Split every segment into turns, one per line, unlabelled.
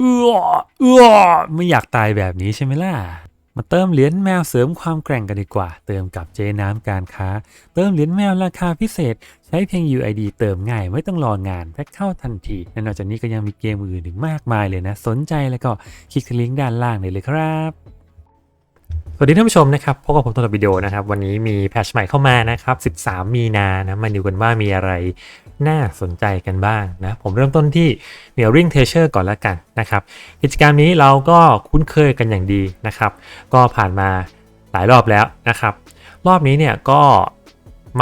เอื้อเอื้อไม่อยากตายแบบนี้ใช่ไหมล่ะ มาเติมเหรียญแมวเสริมความแกร่งกันดีกว่า เติมกับเจน้ำการค้า เติมเหรียญแมวราคาพิเศษ ใช้เพียง UID เติมง่ายไม่ต้องรองานแพ็คเข้าทันทีและนอกจากนี้ก็ยังมีเกมอื่นอีกมากมายเลยนะ สนใจแล้วก็คลิกที่ลิงก์ด้านล่างได้เลยครับ
สวัสดีท่านผู้ชมนะครับพบกับผมตัววิดีโอนะครับ วันนี้มีแพทชใหม่เข้ามานะครับ 13 มีนานะมาดูกันว่ามีอะไร น่าสนใจกันบ้างนะ ผมเริ่มต้นที่ m i r r o r i n g Treasure ก่อนละกันนะครับกิจกรรมนี้เราก็คุ้นเคยกันอย่างดีนะครับ ก็ผ่านมาหลายรอบแล้วนะครับ รอบนี้เนี่ยก็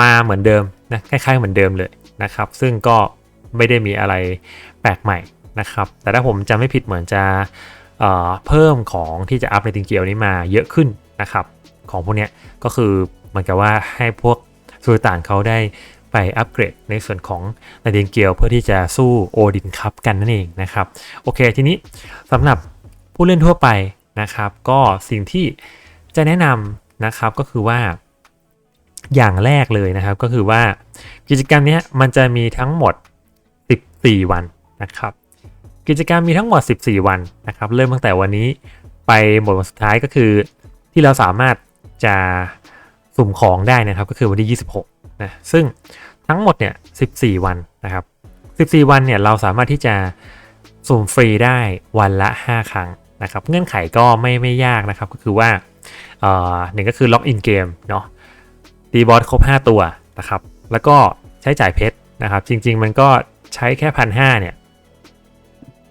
มาเหมือนเดิมนะคล้ายๆเหมือนเดิมเลยนะครับ ซึ่งก็ไม่ได้มีอะไรแปลกใหม่นะครับ แต่ถ้าผมจำไม่ผิดเหมือนจะเอ่อเพิ่มของที่จะอัพในติงเกียวนี้มาเยอะขึ้นนะครับ ของพวกนี้ก็คือเหมือนกับว่าให้พวกสุลต่านเขาได้ ไปอัปเกรดในส่วนของนาดิงเกียวเพื่อที่จะสู้โอดินคัพกันนั่นเองนะครับ โอเคทีนี้สำหรับผู้เล่นทั่วไปนะครับ ก็สิ่งที่จะแนะนำนะครับก็คือว่าอย่างแรกเลยนะครับก็คือว่ากิจกรรมนี้มันจะมีทั้งหมด 14 วันนะครับ กิจกรรมมีทั้งหมด 14 วันนะครับ เริ่มตั้งแต่วันนี้ไปหมดวันสุดท้ายก็คือที่เราสามารถจะสุ่มของได้นะครับ ก็คือวันที่ 26 นะซึ่งทั้งหมดเนี่ย 14 วันนะครับ 14 วันเนี่ยเราสามารถที่จะสุ่มฟรีได้วันละ 5 ครั้งนะครับ เงื่อนไขก็ไม่ไม่ยากนะครับ ก็คือว่าเอ่อหนึ่งก็คือล็อกอินเกมเนาะตีบอสครบ 5 ตัวนะครับ แล้วก็ใช้จ่ายเพชรนะครับ จริง ๆ มันก็ใช้แค่พันห้าเนี่ย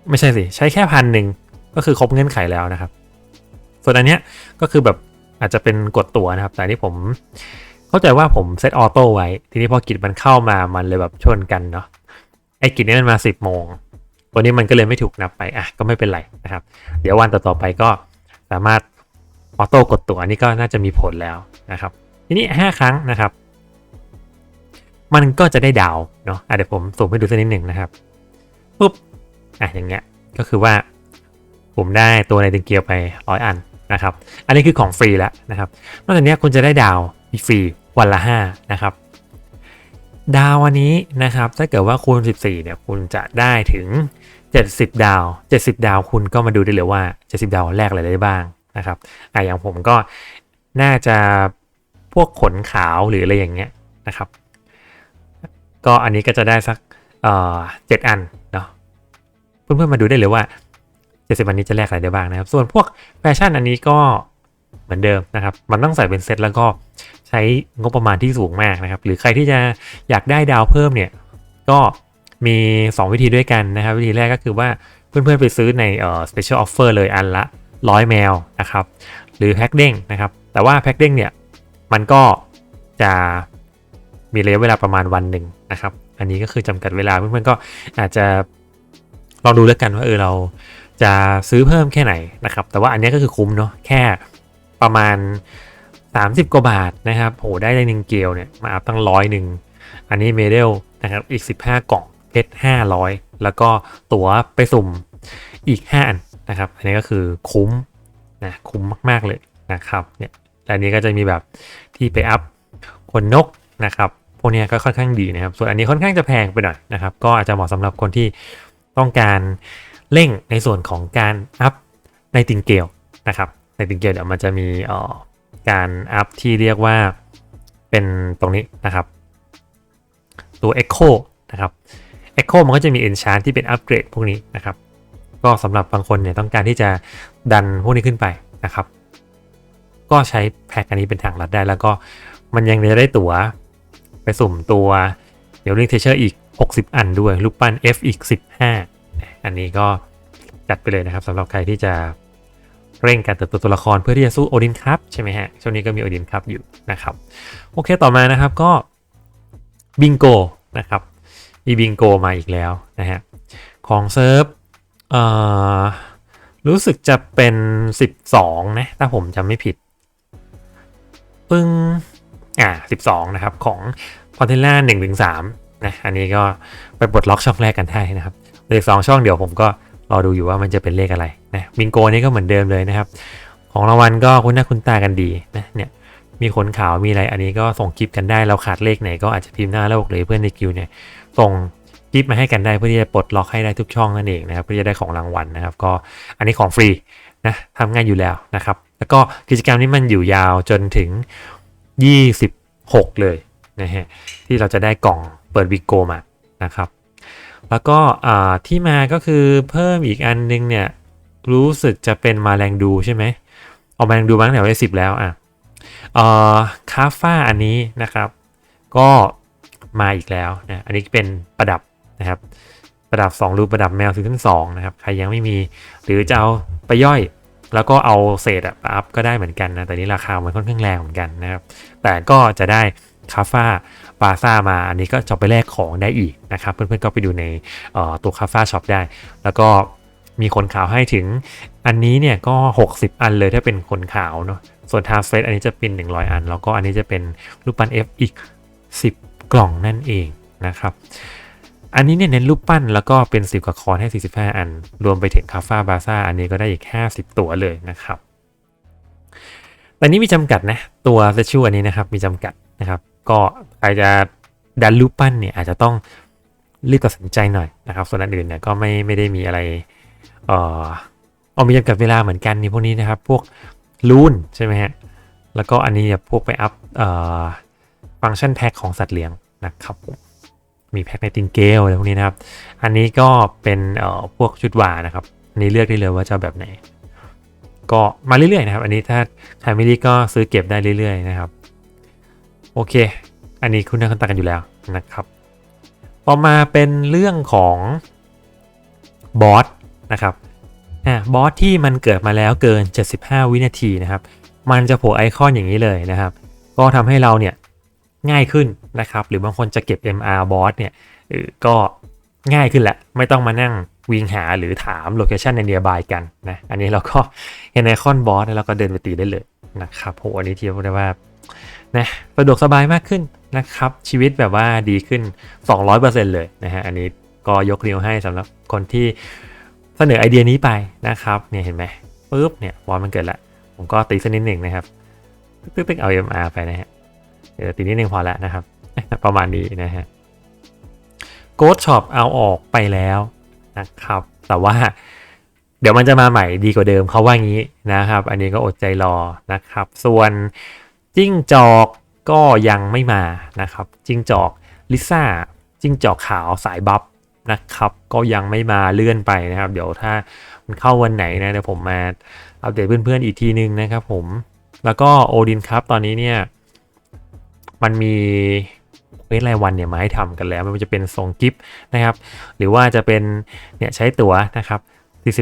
ไม่ใช่สิ ใช้แค่พันหนึ่งก็คือครบเงื่อนไขแล้วนะครับ ส่วนอันเนี้ยก็คือแบบอาจจะเป็นกดตัวนะครับ แต่ที่ผม เข้าใจว่าผมเซตออโต้ไว้ ทีนี้พอกิจมันเข้ามามันเลยแบบชนกันเนาะไอ้กิจนี้มันมา 10 โมง วันนี้มันก็เลยไม่ถูกนับไปอะก็ไม่เป็นไรนะครับ เดี๋ยววันต่อๆไปก็สามารถออโต้กดตัวอันนี้ก็น่าจะมีผลแล้วนะครับ ทีนี้ 5 ครั้งนะครับ มันก็จะได้ดาวเนาะะเดี๋ยวผมส่งให้ดูสักนิดหนึ่งนะครับปุ๊บอะอย่างเงี้ยก็คือว่าผมได้ตัวในติงเกียวไปร้อยอันนะครับ อันนี้คือของฟรีแล้วนะครับ นอกจากนี้คุณจะได้ดาว ฟรีวันละ 5 นะครับ ดาววันนี้นะครับ ถ้าเกิดว่าคูณ 14 เนี่ย คุณจะได้ถึง 70 ดาว 70 ดาวคุณก็มาดูได้เลยว่า 70 ดาวแรกอะไรได้บ้างนะครับอะอย่างผมก็น่าจะพวกขนขาวหรืออะไรอย่างเงี้ยนะครับ ก็อันนี้ก็จะได้สักเอ่อเจ็ดอันเนาะเพื่อนๆมาดูได้เลยว่า 70 วันนี้จะแลกอะไรได้บ้างนะครับ ส่วนพวกแฟชั่นอันนี้ก็เหมือนเดิมนะครับ มันต้องใส่เป็นเซตแล้วก็ ใช้งบประมาณที่สูงมากนะครับ หรือใครที่จะอยากได้ดาวเพิ่มเนี่ย ก็มี 2 วิธีด้วยกันนะครับ วิธีแรกก็คือว่าเพื่อนๆไปซื้อในเอ่อ special offer เลยอันละ 100 แมวนะครับ หรือแพ็กเด้งนะครับ แต่ว่าแพ็กเด้งเนี่ย มันก็จะมีระยะเวลาประมาณวันหนึ่งนะครับ อันนี้ก็คือจำกัดเวลาเพื่อนๆก็อาจจะลองดูแล้วกันว่าเออเราจะซื้อเพิ่มแค่ไหนนะครับ แต่ว่าอันนี้ก็คือคุ้มเนาะแค่ประมาณ 30 กว่าบาทนะครับโหได้ได้หนึ่งเกลเนี่ยมาอัพตั้งร้อยหนึ่งอันนี้เมเดลนะครับอีก 15 กล่องเพชร500 แล้วก็ตั๋วไปสุ่มอีก 5 อันนะครับอันนี้ก็คือคุ้มนะคุ้มมาก ๆ เลยนะครับเนี่ยแต่อันนี้ก็จะมีแบบที่ไปอัพขนนกนะครับพวกเนี้ยก็ค่อนข้างดีนะครับ ส่วนอันนี้ค่อนข้างจะแพงไปหน่อยนะครับ ก็อาจจะเหมาะสำหรับคนที่ต้องการเร่งในส่วนของการอัพในติงเกลนะครับในติงเกลเดี๋ยวมันจะมีอ่อ การอัพที่เรียกว่าเป็นตรงนี้นะครับ ตัว Echo นะครับ Echo มันก็จะมี Enchant ที่เป็นอัปเกรดพวกนี้นะครับ ก็สำหรับบางคนเนี่ยต้องการที่จะดันพวกนี้ขึ้นไปนะครับ ก็ใช้แพ็กอันนี้เป็นทางลัดได้แล้วก็มันยังจะได้ตั๋วไปสุ่มตัวเดี๋ยวลิงเทเชอร์อีก 60 อันด้วย ลูกปั้น F อีก 15 อันนี้ก็จัดไปเลยนะครับสำหรับใครที่จะ เร่งการเติบโตตัวละครเพื่อที่จะสู้โอดินครับใช่ไหมฮะ ช่วงนี้ก็มีโอดินครับอยู่นะครับ โอเคต่อมานะครับก็บิงโกนะครับมีบิงโกมาอีกแล้วนะฮะ ของเซิร์ฟรู้สึกจะเป็น 12 นะ ถ้าผมจำไม่ผิด ปึ้ง อ่า 12 นะครับ ของพอเทล่า1ถึง3นะ อันนี้ก็ไปปลดล็อกช่องแรกกันได้นะครับเหลยสองช่องเดี๋ยวผมก็ รอดูอยู่ว่ามันจะเป็นเลขอะไรนะบิงโกนี่ก็เหมือนเดิมเลยนะครับ ของรางวัลก็คุ้นหน้าคุ้นตากันดีนะเนี่ยมีขนขาวมีอะไรอันนี้ก็ส่งคลิปกันได้เราขาดเลขไหนก็อาจจะพิมพ์หน้าแล้วบอกเลยเพื่อนในคิวเนี่ยส่งคกิฟต์มาให้กันได้เพื่อที่จะปลดล็อกให้ได้ทุกช่องนั่นเองนะครับเพื่อจะได้ของรางวัลนะครับ ก็อันนี้ของฟรีนะทำง่ายอยู่แล้วนะครับ แล้วก็กิจกรรมนี้มันอยู่ยาวจนถึง 26 เลยนะฮะที่เราจะได้กล่องเปิดวิกโกมานะครับ แล้วก็ที่มาก็คือเพิ่มอีกอันนึงเนี่ย รู้สึกจะเป็นมาแรงดูใช่ไหมเอามาแรงดูมาตั้งแต่วันที่สิบแล้วอะคาฟ้าอันนี้นะครับ ก็มาอีกแล้วนะอันนี้เป็นประดับนะครับประดับ 2 รูปประดับแมวซีซั่นสองนะครับ ใครยังไม่มี หรือจะเอาไปย่อย แล้วก็เอาเศษอะอัพก็ได้เหมือนกันนะ แต่นี้ราคามันค่อนข้างแรงเหมือนกันนะครับ แต่ก็จะได้คาฟ้า บาซ่ามา อันนี้ก็จะไปแลกของได้อีกนะครับ เพื่อนๆก็ไปดูในตัวคาฟ้าช็อปได้ แล้วก็มีคนขาวให้ถึงอันนี้เนี่ยก็ 60 อันเลยถ้าเป็นคนขาวเนาะ ส่วนทาเฟสอันนี้จะเป็น 100 อัน แล้วก็อันนี้จะเป็นรูปปั้น F อีก 10 กล่องนั่นเองนะครับ อันนี้เนี่ยเน้นรูปปั้นแล้วก็เป็น 10กับคอนให้ 45 อัน รวมไปถึงคาฟ้าบาซ่าอันนี้ก็ได้อีก 50 ตัวเลยนะครับแต่นี้มีจำกัดนะ ตัวเซชูอันนี้นะครับมีจำกัดนะครับ ก็อาจจะดันรูปปั้นเนี่ยอาจจะต้องรีบตัดสินใจหน่อยนะครับ ส่วนอันอื่นเนี่ยก็ไม่ไม่ได้มีอะไรเอ่อเอามีจำกัดเวลาเหมือนกันนี่พวกนี้นะครับ พวกลูนใช่ไหมฮะ แล้วก็อันนี้เนี่ยพวกไปอัพเอ่อฟังก์ชันแพ็คของสัตว์เลี้ยงนะครับผมมีแพ็คในติงเกลอะไรพวกนี้นะครับ อันนี้ก็เป็นเอ่อพวกชุดวานะครับ อันนี้เลือกได้เลยว่าจะแบบไหน ก็มาเรื่อยๆนะครับ อันนี้ถ้าใครไม่รีก็ซื้อเก็บได้เรื่อยๆนะครับ โอเค อันนี้คุณน่าคุ้นตากันอยู่แล้วนะครับ ต่อมาเป็นเรื่องของบอสนะครับอะบอสที่มันเกิดมาแล้วเกิน 75 วินาทีนะครับ มันจะโผล่ไอคอนอย่างนี้เลยนะครับ ก็ทำให้เราเนี่ยง่ายขึ้นนะครับ หรือบางคนจะเก็บ MR บอสเนี่ยก็ง่ายขึ้นแหละ ไม่ต้องมานั่งวิ่งหาหรือถามโลเคชันในเนียบายกันนะ อันนี้เราก็เห็นไอคอนบอสแล้วเราก็เดินไปตีได้เลยนะครับโหอันนี้เทียบได้ว่า นะสะดวกสบายมากขึ้นนะครับ ชีวิตแบบว่าดีขึ้น 200%เลยนะฮะอันนี้ก็ยกนิ้วให้สำหรับคนที่เสนอไอเดียนี้ไปนะครับเนี่ยเห็นไหมปุ๊บเนี่ยบอสมันเกิดละผมก็ตีสักนิดหนึ่งนะครับตึ๊กๆเอา MR ไปนะฮะเดี๋ยวตีนิดหนึ่งพอละนะครับ ประมาณนี้นะฮะโกดช็อปเอาออกไปแล้วนะครับ แต่ว่าเดี๋ยวมันจะมาใหม่ดีกว่าเดิมเขาว่างี้นะครับ อันนี้ก็อดใจรอนะครับ ส่วน จิ้งจอกก็ยังไม่มานะครับ จิ้งจอกลิซ่าจิ้งจอกขาวสายบัฟนะครับ ก็ยังไม่มาเลื่อนไปนะครับ เดี๋ยวถ้ามันเข้าวันไหนนะเดี๋ยวผมมาอัปเดตเพื่อนๆอีกทีนึงนะครับผมแล้วก็โอดินครับตอนนี้เนี่ยมันมีเวสรายวันเนี่ยมาให้ทำกันแล้วม่ว่าจะเป็นส่งกิฟต์นะครับ หรือว่าจะเป็นเนี่ยใช้ตั๋วนะครับ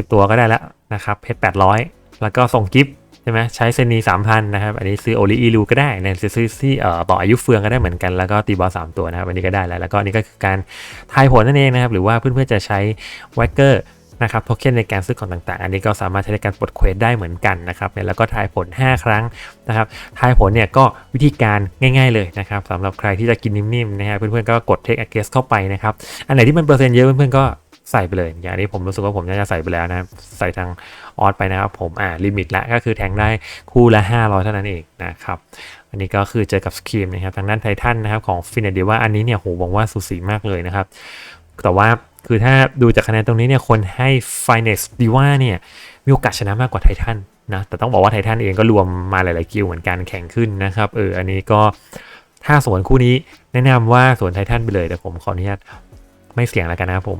40 ตัวก็ได้แล้วนะครับเพชร800 แล้วก็ส่งกิฟต์ ช่ไหมใช้เซนี3,000นะครับ อันนี้ซื้อโอลิอีลูก็ได้นะซื้อที่เอ่อต่ออายุเฟืองก็ได้เหมือนกันแล้วก็ตีบอล3ตัวนะครับอันนี้ก็ได้แล้วแล้วก็อันนี้ก็คือการทายผลนั่นเองนะครับ หรือว่าเพื่อนๆจะใช้แวกเกอร์นะครับโทเค็นในการซื้อของต่างๆ อันนี้ก็สามารถใช้ในการปลดเควสได้เหมือนกันนะครับเนี่ยแล้วก็ทายผล 5 ครั้งนะครับทายผลเนี่ยก็วิธีการง่าย ๆเลยนะครับสำหรับใครที่จะกินนิ่มๆนะฮะเพื่อนๆก็กด take a guess เข้าไปนะครับอันไหนที่มันเปอร์เซ็นต์เยอะเพื่อนๆก็ ใส่ไปเลย อย่างนี้ผมรู้สึกว่าผมน่าจะใส่ไปแล้วนะ ใส่ทางออสไปนะครับผม อ่า ลิมิตละก็คือแทงได้คู่ละ 500 เท่านั้นเองนะครับ อันนี้ก็คือเจอกับสกีมนะครับ ทางด้านไททันนะครับของฟินเดียว่าอันนี้เนี่ยโหบอกว่าสูสีมากเลยนะครับ แต่ว่าคือถ้าดูจากคะแนนตรงนี้เนี่ย คนให้ f i n e s ดีว่าเนี่ย มีโอกาสชนะมากกว่าไททันนะ แต่ต้องบอกว่าไททันเองก็รวมมาหลายๆกิลเหมือนกันแข่งขึ้นนะครับ เออ อันนี้ก็ถ้าสวนคู่นี้แนะนำว่าสวนไททันไปเลยแต่ผมขออนุญาต ไม่เสี่ยงแล้วกันนะครับผม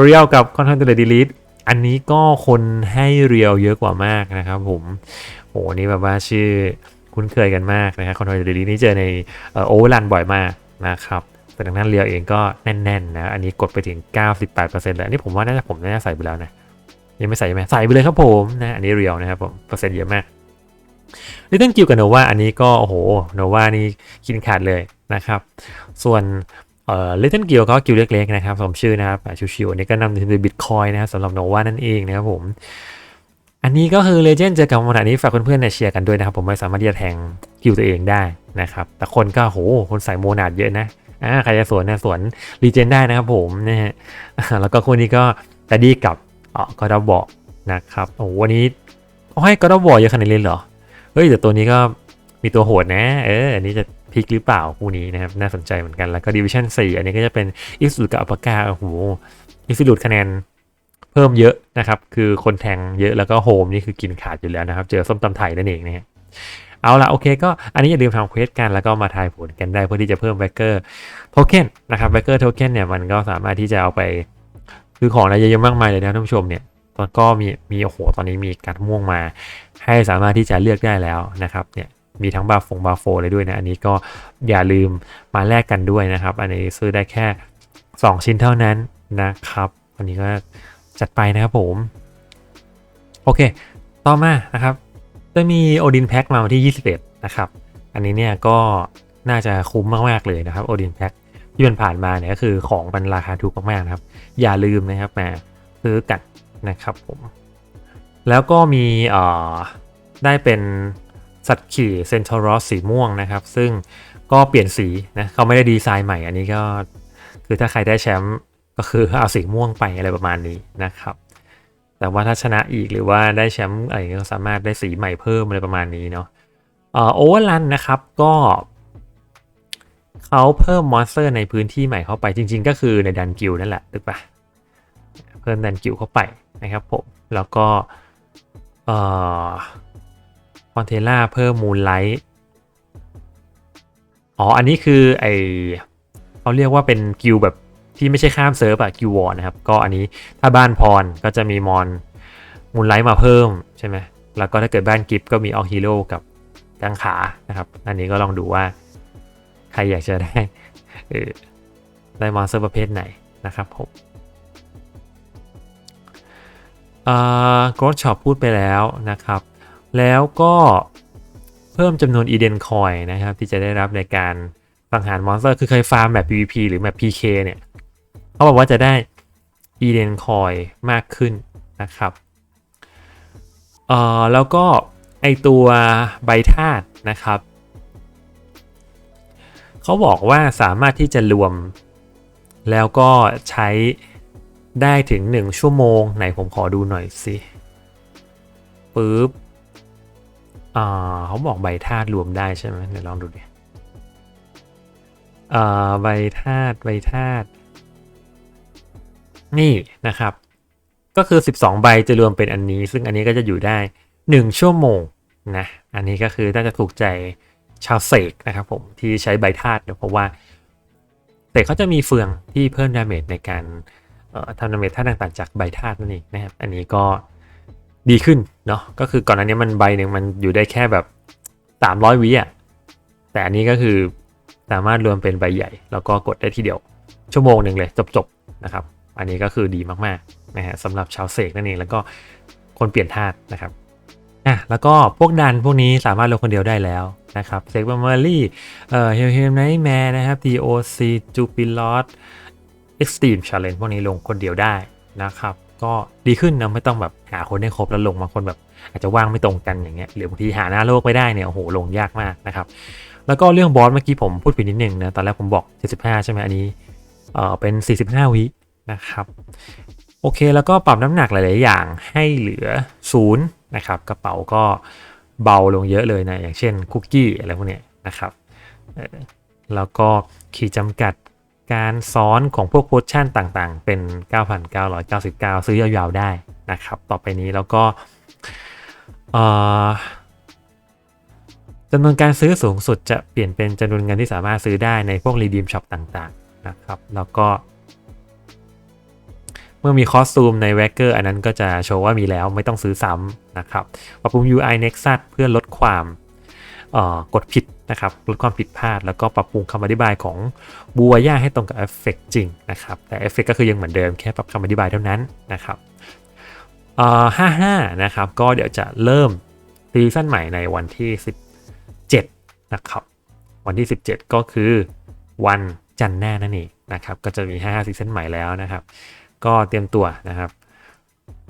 เรียวกับคอนเทนต์เดลิทอันนี้ก็คนให้เรียวเยอะกว่ามากนะครับผมโหอันนี้แบบว่าชื่อคุ้นเคยกันมากนะครับคอนเทนต์เดลิทนี่เจอในโอเวอร์ลันบ่อยมากนะครับแต่ทางด้านเรียวเองก็แน่นๆนะอันนี้กดไปถึง 98%แล้วอันนี้ผมว่าน่าจะผมน่าจะใส่ไปแล้วนะยังไม่ใส่ไหมใส่ไปเลยครับผมนะอันนี้เรียวนะครับผมเปอร์เซ็นต์เยอะมากลิตเติ้ลกิวกับโนวาอันนี้ก็โอ้โหโนวานี่กินขาดเลยนะครับ ส่วน เอ่อลิตเติ้ลกิวก็กิวเล็กๆนะครับสมชื่อนะครับชิวๆอันนี้ก็นำถึงบิตคอยนะครับสำหรับโนวานั่นเองนะครับผม อันนี้ก็คือเลเจนด์เจอกับวันนี้ฝากเพื่อนๆเนี่ยเชียร์กันด้วยนะครับ ผมไม่สามารถที่จะแทงกิวตัวเองได้นะครับ แต่คนก็โหคนใส่โมนาดเยอะนะอ่าใครจะสวนเนี่ยสวนรีเจนได้นะครับผมนะฮะแล้วก็คู่นี้ก็ดัดดี้กับอ๋อก็ดับบอกนะครับโอ้วันนี้เอาให้ก็ดับบอกเยอะขนาดนี้เลยเหรอเฮ้ยแต่ตัวนี้ก็มีตัวโหดนะ เอออันนี้จะ พลิกหรือเปล่าคู่นี้นะครับน่าสนใจเหมือนกันแล้วก็ดิวิชั่น4 อันนี้ก็จะเป็นอิสุดกับอัปกาโอ้โหอิสุดคะแนนเพิ่มเยอะนะครับ คือคนแทงเยอะแล้วก็โฮมนี่คือกินขาดอยู่แล้วนะครับ เจอส้มตำไทยนั่นเองนะฮะเอาละโอเคก็อันนี้อย่าลืมทำเควสกันแล้วก็มาทายผลกันได้เพื่อที่จะเพิ่มแบเกอร์โทเค็นนะครับแบเกอร์โทเค็นเนี่ยมันก็สามารถที่จะเอาไปซื้อของได้เยอะมากมายเลยนะท่านผู้ชมเนี่ยตอนก็มีมีโอ้โหตอนนี้มีการม่วงมา ให้สามารถที่จะเลือกได้แล้วนะครับเนี่ย มีทั้งบาฟงบาโฟเลยด้วยนะ อันนี้ก็อย่าลืมมาแลกกันด้วยนะครับ อันนี้ซื้อได้แค่ 2 ชิ้นเท่านั้นนะครับ วันนี้ก็จัดไปนะครับผม โอเค ต่อมานะครับ จะมีโอดินแพ็กมาวันที่ 21 นะครับ อันนี้เนี่ยก็น่าจะคุ้มมาก ๆ เลยนะครับโอดินแพ็กที่มันผ่านมาเนี่ยก็คือของมันราคาถูกมากๆนะครับ อย่าลืมนะครับมาซื้อกันนะครับผม แล้วก็มีเอ่อได้เป็น สัตว์ขี่เซนทอรอสสีม่วงนะครับ ซึ่งก็เปลี่ยนสีนะเขาไม่ได้ดีไซน์ใหม่ อันนี้ก็คือถ้าใครได้แชมป์ก็คือเอาสีม่วงไปอะไรประมาณนี้นะครับ แต่ว่าถ้าชนะอีกหรือว่าได้แชมป์อะไรก็สามารถได้สีใหม่เพิ่มอะไรประมาณนี้เนาะโอเวอร์ลันนะครับก็เขาเพิ่มมอนสเตอร์ในพื้นที่ใหม่เข้าไปจริง ๆ ก็คือในดันกิลนั่นแหละถูกปะเพิ่มดันกิลเข้าไปนะครับผมแล้วก็เอ่อ ฟอนเทล่าเพิ่มมูลไลท์อ๋อ อันนี้คือไอเขาเรียกว่าเป็นกิลแบบที่ไม่ใช่ข้ามเซิร์ฟอะกิลวอร์นะครับ ก็อันนี้ถ้าบ้านพรก็จะมีมอนมูลไลท์มาเพิ่มใช่ไหมแล้วก็ถ้าเกิดบ้านกิฟก็มีออฮีโร่กับกังขานะครับ อันนี้ก็ลองดูว่าใครอยากจะได้ได้มอนสเตอร์ประเภทไหนนะครับผมอ่า Growth Shop พูดไปแล้วนะครับ แล้วก็เพิ่มจำนวน Eden Coin นะครับ ที่จะได้รับในการสังหารมอนสเตอร์ คือเคยฟาร์มแบบ PVP หรือแบบ PK เนี่ยเขาบอกว่าจะได้ Eden Coin มากขึ้นนะครับเอ่อแล้วก็ไอตัวใบธาตุนะครับเขาบอกว่าสามารถที่จะรวม แล้วก็ใช้ได้ถึง 1 ชั่วโมง ไหนผมขอดูหน่อยสิปึ๊บ เขาบอกใบธาตุรวมได้ใช่ไหมเดี๋ยวลองดูดิอ่าใบธาตุใบธาตุนี่นะครับ ก็คือ 12 ใบจะรวมเป็นอันนี้ ซึ่งอันนี้ก็จะอยู่ได้ 1 ชั่วโมงนะอันนี้ก็คือน่าจะถูกใจชาวเสกนะครับผมที่ใช้ใบธาตุเนี่ยเพราะว่าเสกเขาจะมีเฟืองที่เพิ่มดาเมจในการทำดาเมจธาตุต่างๆจากใบธาตุนั่นเองนะครับอันนี้ก็ ดีขึ้นเนาะก็คือก่อนอันนี้มันใบหนึ่งมันอยู่ได้แค่แบบ 300วิอะแต่อันนี้ก็คือสามารถรวมเป็นใบใหญ่ แล้วก็กดได้ทีเดียว ชั่วโมงหนึ่งเลยจบๆนะครับ อันนี้ก็คือดีมากๆนะฮะสำหรับชาวเสกนั่นเองแล้วก็คนเปลี่ยนธาตุนะครับอะแล้วก็พวกดันพวกนี้สามารถลงคนเดียวได้แล้วนะครับเซกบัมเมอรี่เอ่อเฮลเฮมไนท์แมร์นะครับ DOC จูปิลอส Extreme Challenge พวกนี้ลงคนเดียวได้นะครับ ก็ดีขึ้นนะไม่ต้องแบบหาคนให้ครบแล้วลงบางคนแบบอาจจะว่างไม่ตรงกันอย่างเงี้ยหรือบางทีหาหน้าโลกไม่ได้เนี่ยโอ้โหลงยากมากนะครับแล้วก็เรื่องบอสเมื่อกี้ผมพูดผิดนิดนึงนะตอนแรกผมบอก 75 ใช่ไหมอันนี้เออเป็น 45 วินะครับโอเคแล้วก็ปรับน้ำหนักหลาย ๆ อย่างให้เหลือศูนย์นะครับกระเป๋าก็เบาลงเยอะเลยนะอย่างเช่นคุกกี้อะไรพวกเนี้ยนะครับแล้วก็ขีดจำกัด การซ้อนของพวกโพชั่นต่างๆ เป็น 9,999 ซื้อยาวๆได้นะครับ ต่อไปนี้แล้วก็จำนวนการซื้อสูงสุดจะเปลี่ยนเป็นจำนวนเงินที่สามารถซื้อได้ในพวก redeem shop ต่างๆนะครับ แล้วก็ เมื่อมีคอสตูมในแวกเกอร์อันนั้นก็จะโชว์ว่ามีแล้วไม่ต้องซื้อซ้ำนะครับปรับปรุง UI Nexus เพื่อลดความ กดผิดนะครับลดความผิดพลาด แล้วก็ปรับปรุงคำอธิบายของบูวาย่าให้ตรงกับเอฟเฟกจริงนะครับแต่เอฟเฟกก็คือยังเหมือนเดิมแค่ปรับคำอธิบายเท่านั้นนะครับเอ่อ55นะครับก็เดี๋ยวจะเริ่มซีซั่นใหม่ในวันที่ 17 นะครับ วันที่ 17 ก็คือวันจันทร์หน้านั่นเองนะครับ ก็จะมี55ซีซั่นใหม่แล้วนะครับ ก็เตรียมตัวนะครับ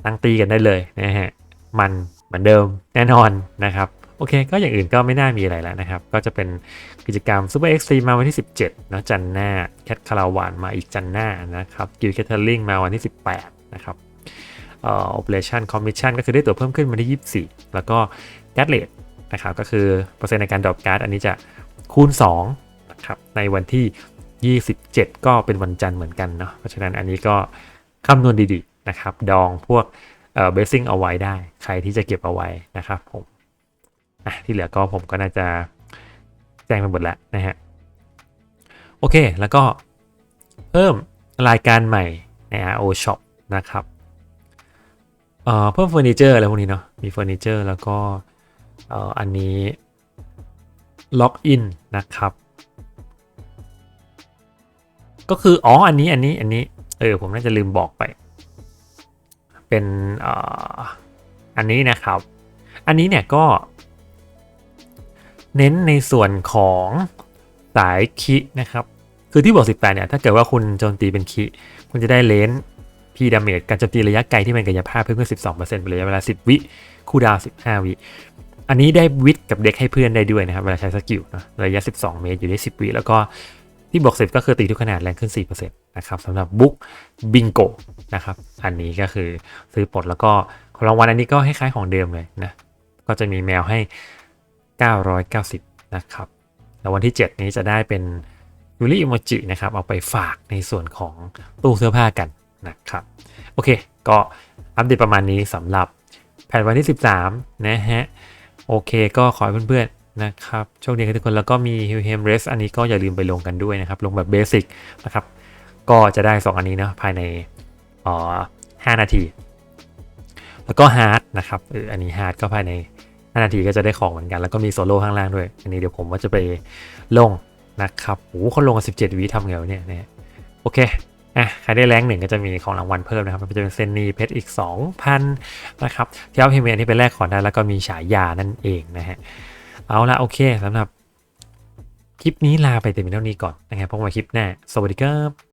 ตั้งตีกันได้เลยนะฮะ มันเหมือนเดิมแน่นอนนะครับ โอเค ก็อย่างอื่นก็ไม่น่ามีอะไรแล้วนะครับ ก็จะเป็นกิจกรรม Super Extreme มาวันที่ 17นะจันหน้าแคทคาราวานมาอีกจันหน้านะครับกิลแคทเทอริงมาวันที่ 18 นะครับเอ่อ Operation Commission ก็คือได้ตัวเพิ่มขึ้นวันที่ 24 แล้วก็ g a t l e t นะครับก็คือเปอร์เซ็นต์ในการดรอปการ์ดอันนี้จะคูณ2นะครับในวันที่ 27 ก็เป็นวันจันทร์เหมือนกันเนาะเพราะฉะนั้นอันนี้ก็คำนวณดีๆนะครับดองพวกเอ่อเบสซิ่งเอาไว้ได้ ใครที่จะเก็บเอาไว้นะครับผม อะที่เหลือก็ผมก็น่าจะแจ้งไปหมดแล้วนะฮะโอเค แล้วก็เพิ่มรายการใหม่ใน RO Shop นะครับเอ่อเพิ่มเฟอร์นิเจอร์อะไรพวกนี้เนาะมีเฟอร์นิเจอร์แล้วก็เอ่ออันนี้ล็อกอินนะครับ ก็คือ อ๋อ อันนี้อันนี้อันนี้เออผมน่าจะลืมบอกไป เป็นออันนี้นะครับ อันนี้เนี่ยก็ เน้นในส่วนของสายคินะครับคือที่บอก18 เนี่ย ถ้าเกิดว่าคุณโจมตีเป็นคิคุณจะได้เลนพีดาเมจการโจมตีระยะไกลที่เป็นกายภาพเพิ่มขึ้น 12%เป็นระยะเวลา 10 วิคูดาว 15 วิ อันนี้ได้วิดกับเด็กให้เพื่อนได้ด้วยนะครับเวลาใช้สกิลนะระยะ 12 เมตรอยู่ได้ 10 วิ แล้วก็ที่บอก10 ก็คือตีทุกขนาดแรงขึ้น 4%นะครับสำหรับบุ๊กบิงโกนะครับ อันนี้ก็คือซื้อปลดแล้วก็ของรางวัลอันนี้ก็คล้ายๆของเดิมเลยนะ ก็จะมีแมวให้ 990 นะครับ แล้ววันที่ 7 นี้จะได้เป็นยูริอิโมจินะครับ เอาไปฝากในส่วนของตู้เสื้อผ้ากันนะครับ โอเค ก็อัปเดตประมาณนี้สำหรับแผ่นวันที่ 13 นะฮะ โอเค ก็ขอให้เพื่อนๆนะครับโชคดีกันทุกคนแล้วก็มีฮิวเฮมเรสอันนี้ก็อย่าลืมไปลงกันด้วยนะครับ ลงแบบเบสิกนะครับ ก็จะได้ 2 อันนี้เนาะภายในอ่อ5นาที แล้วก็ฮาร์ดนะครับเอออันนี้ฮาร์ดก็ภายใน 5 นาทีก็จะได้ของเหมือนกัน แล้วก็มีโซโล่ข้างล่างด้วย อันนี้เดี๋ยวผมว่าจะไปลงนะครับโอ้โหเขาลงกัน17 วิทำไงวะเนี่ยเนี่ยโอเคอะใครได้แรงหนึ่งก็จะมีของรางวัลเพิ่มนะครับมันจะเป็นเซนนีเพชรอีก 2,000 นะครับที่เอาเพเมนที่เป็นแรกของได้แล้วก็มีฉายานั่นเองนะฮะเอาละโอเคสำหรับคลิปนี้ลาไปแต่เพียงเท่านี้ก่อนนะครับพบกันใหม่คลิปหน้าสวัสดีครับ